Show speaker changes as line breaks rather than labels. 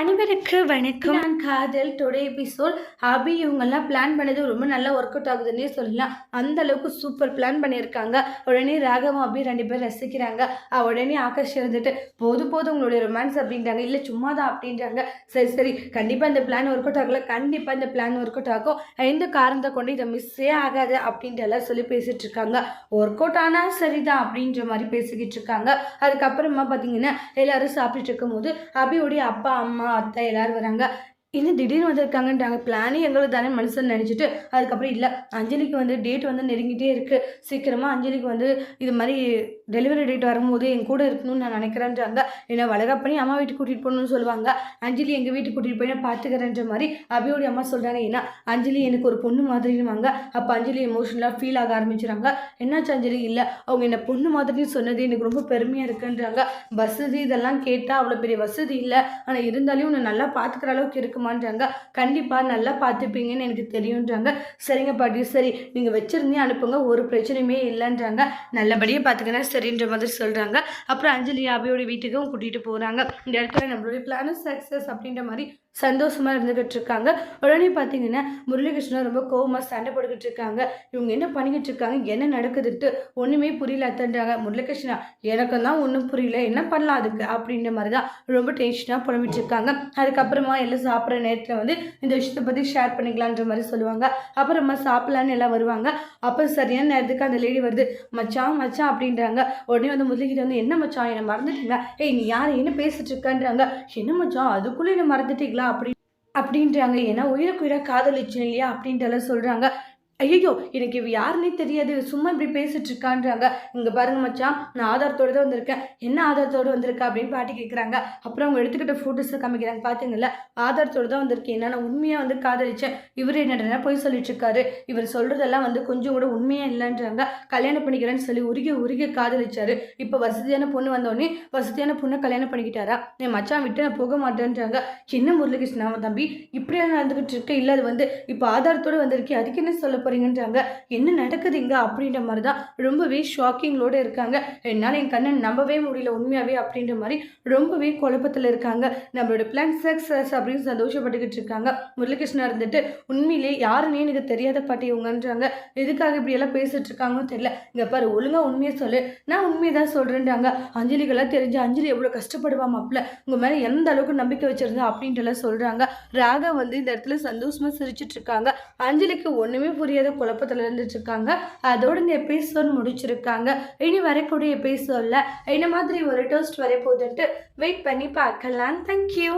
அனைவருக்கு வணக்கம். நான் காதல் டுடே எபிசோட் அபி இவங்கெல்லாம் பிளான் பண்ணது ரொம்ப நல்லா ஒர்க் அவுட் ஆகுதுன்னே சொல்லலாம். அந்த அளவுக்கு சூப்பர் பிளான் பண்ணியிருக்காங்க. உடனே ராகவும் அபி ரெண்டு பேரும் ரசிக்கிறாங்க. உடனே ஆகாஷ் இருந்துட்டு போது போதும் உங்களுடைய ரொமான்ஸ் அப்படின்றாங்க. இல்லை சும்மா தான் அப்படின்றாங்க. சரி சரி. கண்டிப்பாக இந்த பிளான் ஒர்க் அவுட் ஆகல. கண்டிப்பாக இந்த பிளான் ஒர்க் அவுட் ஆகும். எந்த காரணத்தை கொண்டு இதை மிஸ்ஸே ஆகாது அப்படின்ட்டு எல்லாம் சொல்லி பேசிகிட்டு இருக்காங்க. ஒர்க் அவுட் ஆனால் சரிதான் அப்படின்ற மாதிரி பேசிக்கிட்டு இருக்காங்க. அதுக்கப்புறமா பார்த்தீங்கன்னா எல்லாரும் சாப்பிட்டுட்டு இருக்கும்போது அபியோடைய அப்பா அம்மா அத்தை எல்லோரும் வராங்க. இன்னும் திடீர்னு வந்திருக்காங்கன்றாங்க. பிளானே எங்களுக்கு தானே மனுஷன் நினச்சிட்டு அதுக்கப்புறம் இல்லை. அஞ்சலிக்கு வந்து டேட் வந்து நெருங்கிட்டே இருக்குது சீக்கிரமாக அஞ்சலிக்கு வந்து இது மாதிரி டெலிவரி டேட் வரும்போது என் கூட இருக்கணும்னு நான் நினைக்கிறேன்றாங்க என்னை வளகாப்பண்ணி அம்மா வீட்டுக்கு கூட்டிகிட்டு போகணும்னு சொல்லுவாங்க. அஞ்சலி எங்கள் வீட்டுக்கு கூட்டிகிட்டு போய் நான் பார்த்துக்கிறேன்ற மாதிரி அபியோடைய அம்மா சொல்கிறாங்க ஏன்னா அஞ்சலி எனக்கு ஒரு பொண்ணு மாதிரினுவாங்க அப்போ அஞ்சலி எமோஷனலாக ஃபீல் ஆக ஆரம்பிச்சுறாங்க என்னாச்சு அஞ்சலி? இல்லை. அவங்க என்னை பொண்ணு மாதிரின்னு சொன்னது எனக்கு ரொம்ப பெருமையாக இருக்குன்றாங்க. வசதி இதெல்லாம் கேட்டால் அவ்வளோ பெரிய வசதி இல்லை. ஆனால் இருந்தாலும் உன்னை நல்லா பார்த்துக்கிற அளவுக்கு இருக்குமான்றாங்க. கண்டிப்பாக நல்லா பார்த்துப்பீங்கன்னு எனக்கு தெரியுன்றாங்க. சரிங்க பாட்டி சரி. நீங்கள் வச்சுருந்தே அனுப்புங்க. ஒரு பிரச்சனையுமே இல்லைன்றாங்க. நல்லபடியாக சரி. சரின்ற மாதிரி சொல்கிறாங்க அப்புறம் அஞ்சலி அபியோட வீட்டுக்கும் கூட்டிகிட்டு போகிறாங்க இந்த இடத்துல நம்மளுடைய பிளான் சக்ஸஸ் அப்படின்ற மாதிரி சந்தோஷமாக இருந்துக்கிட்டு இருக்காங்க உடனே பார்த்தீங்கன்னா முரளிகிருஷ்ணன் ரொம்ப கோவமாக சண்டை போட்டுக்கிட்டு இருக்காங்க இவங்க என்ன பண்ணிக்கிட்டு இருக்காங்க என்ன நடக்குதுன்ட்டு ஒன்றுமே புரியல அத்தன்றாங்க முரளிகிருஷ்ணா எனக்கு தான் ஒன்றும் புரியல. என்ன பண்ணலாம் அதுக்கு? அப்படின்ற மாதிரி தான் ரொம்ப டென்ஷனாக புலம்பிட்டு இருக்காங்க அதுக்கப்புறமா எல்லாம் சாப்பிட்ற நேரத்தில் வந்து இந்த விஷயத்தை பற்றி ஷேர் பண்ணிக்கலான்ற மாதிரி சொல்லுவாங்க. அப்புறமா சாப்பிட்லான்னு எல்லாம் வருவாங்க. அப்போ சரியான நேரத்துக்கு அந்த லேடி வருது. மச்சான் மச்சான் அப்படின்றாங்க. உடனே வந்து முதலீடு வந்து என்ன மச்சான்? என்னை மறந்துட்டீங்களா? ஏய் நீ யார்? என்ன பேசிட்டு இருக்கான்றாங்க என்ன மச்சான்? அதுக்குள்ளே என்ன மறந்துட்டீங்களா? அப்படி அப்படின்றாங்க. ஏன்னா உயிருக்குயிராக காதலிச்சேன் இல்லையா அப்படின்ட்டு எல்லாம் சொல்கிறாங்க ஐயோ எனக்கு இவ யாருன்னே தெரியாது. சும்மா இப்படி பேசிட்டு இருக்கான்றாங்க. இங்கே பாருங்க மச்சான் நான் ஆதாரத்தோடு தான் வந்திருக்கேன். என்ன ஆதாரத்தோடு வந்திருக்கா அப்படின்னு பாட்டி கேட்குறாங்க அப்புறம் அவங்க எடுத்துக்கிட்ட ஃபோட்டோஸை காமிக்கிறாங்க. பார்த்தீங்கல்ல ஆதாரத்தோடு தான் வந்திருக்கேன். நான் உண்மையாக வந்து காதலிச்சேன். இவர் என்னடனா போய் சொல்லிட்டு இருக்காரு. இவர் சொல்றதெல்லாம் வந்து கொஞ்சம் கூட உண்மையாக இல்லைன்றாங்க. கல்யாணம் பண்ணிக்கிறேன்னு சொல்லி உருகி உருகி காதலிச்சாரு. இப்போ வசதியான பொண்ணு வந்தோடனே வசதியான பொண்ணை கல்யாணம் பண்ணிக்கிட்டாரா? என் மச்சான் விட்டு நான் போக மாட்டேன்றாங்க. என்ன முரளிகிருஷ்ணா தம்பி? இப்படியெல்லாம் நடந்துகிட்டு இருக்க இல்லை அது வந்து இப்போ ஆதாரத்தோடு வந்திருக்கேன் அதுக்கு என்ன சொல்ல போறீங்கன்றாங்க. என்ன நடக்குதுங்க அப்படின்ற மாதிரி தான் ரொம்பவே ஷாக்கிங்களோட இருக்காங்க. என்னால் என் கண்ணை நம்பவே முடியல உண்மையாகவே அப்படின்ற மாதிரி ரொம்பவே குழப்பத்தில் இருக்காங்க. நம்மளோட பிளான் சக்ஸஸ் அப்படின்னு சந்தோஷப்பட்டுக்கிட்டு இருக்காங்க. முரளிகிருஷ்ணா இருந்துட்டு உண்மையிலே யாருன்னே எனக்கு தெரியாத பாட்டி இவங்கன்றாங்க. எதுக்காக இப்படியெல்லாம் பேசிட்டு இருக்காங்கன்னு தெரியல. இங்க பாரு ஒழுங்கா உண்மையை சொல்லு. நான் உண்மையை தான் சொல்கிறேன்றாங்க அஞ்சலிகளாக தெரிஞ்சு அஞ்சலி எவ்வளோ கஷ்டப்படுவா மாப்பிள்ள. உங்க மேலே எந்த அளவுக்கு நம்பிக்கை வச்சிருந்தா? அப்படின்ட்டு எல்லாம் சொல்றாங்க. ராகா வந்து இந்த இடத்துல சந்தோஷமாக சிரிச்சிட்டு இருக்காங்க. அஞ்சலிக்கு புரிய புரியாத குழப்பத்தில் இருந்துட்டு இருக்காங்க அதோட இந்த எபிசோட் முடிச்சிருக்காங்க. இனி வரக்கூடிய எபிசோடில் என்ன மாதிரி ஒரு டோஸ்ட் வர போகுதுன்ட்டு வெயிட் பண்ணி பார்க்கலாம். தேங்க்யூ